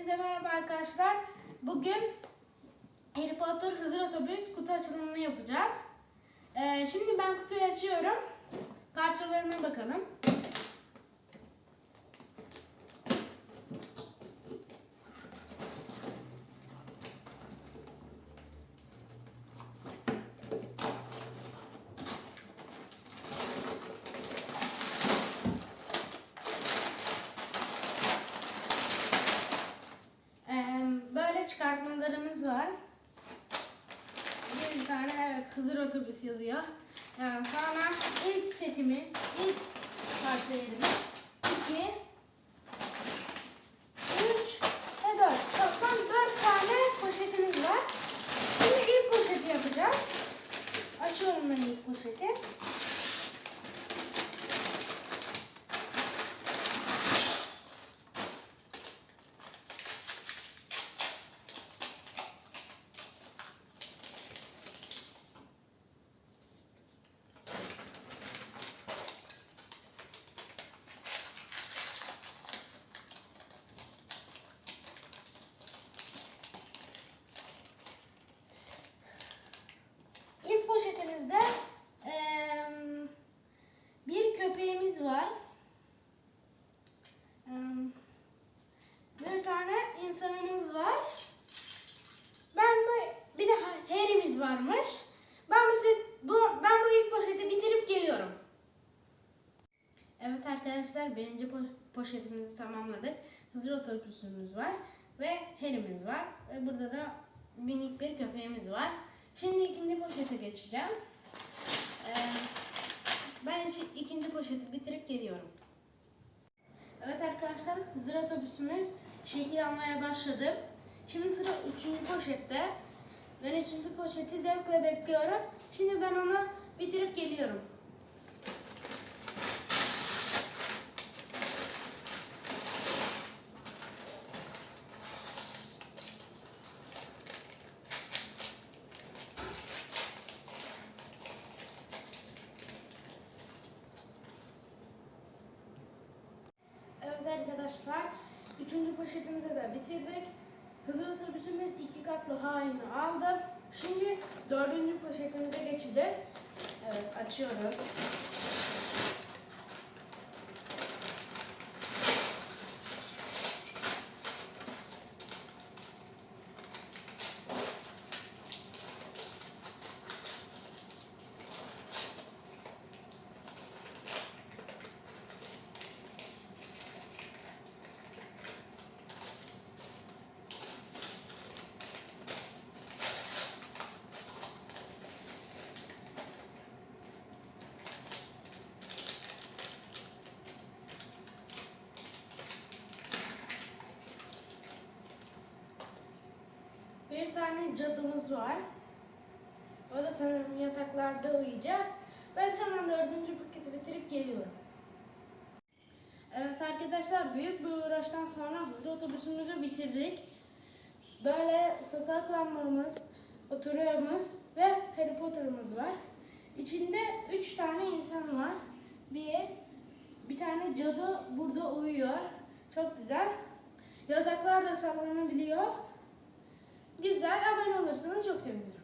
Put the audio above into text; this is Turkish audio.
Hepinize merhaba arkadaşlar. Bugün Harry Potter Hızır Otobüs kutu açılımını yapacağız. Ee, şimdi ben kutuyu açıyorum. Parçalarına bakalım. Ee, böyle çıkartmalarımız var. Bir tane evet Hızır Otobüs yazıyor. Yani sonra ilk setimi, ilk parça yerimi, iki, üç ve dört. Toplam dört tane poşetimiz var. Şimdi ilk poşeti yapacağız. Açıyorum ben ilk poşeti. İlk poşetimizde eee, bir köpeğimiz var. Eee, bir tane insanımız var. Ben bu bir de Harry'miz varmış. Ben bu, set, bu ben bu ilk poşeti bitirip geliyorum. Evet arkadaşlar birinci po- poşetimizi tamamladık. Hızır otobüsümüz var ve Harry'miz var. Ve burada da minik bir köpeğimiz var. Şimdi ikinci poşete geçeceğim. Ee, ben iki- ikinci poşeti bitirip geliyorum. Evet arkadaşlar Hızır otobüsümüz şekil almaya başladı. Şimdi sıra üçüncü poşette. Ben üçüncü poşeti zevkle bekliyorum. Şimdi ben onu bitirip geliyorum. Evet arkadaşlar, üçüncü poşetimizi de bitirdik. Hızır otobüsümüz iki katlı halini aldı. Şimdi dördüncü poşetimize geçeceğiz. Evet, açıyoruz. Bir tane cadımız var. O da sanırım yataklarda uyuyacak. Ben hemen dördüncü paketi bitirip geliyorum. Evet arkadaşlar büyük bir uğraştan sonra hızlı otobüsümüzü bitirdik. Böyle sokak lambamız, ve Harry Potter'ımız var. İçinde üç tane insan var. Bir, bir tane cadı burada uyuyor. Çok güzel. Yataklar da sallanabiliyor. Güzel abone olursanız çok sevinirim.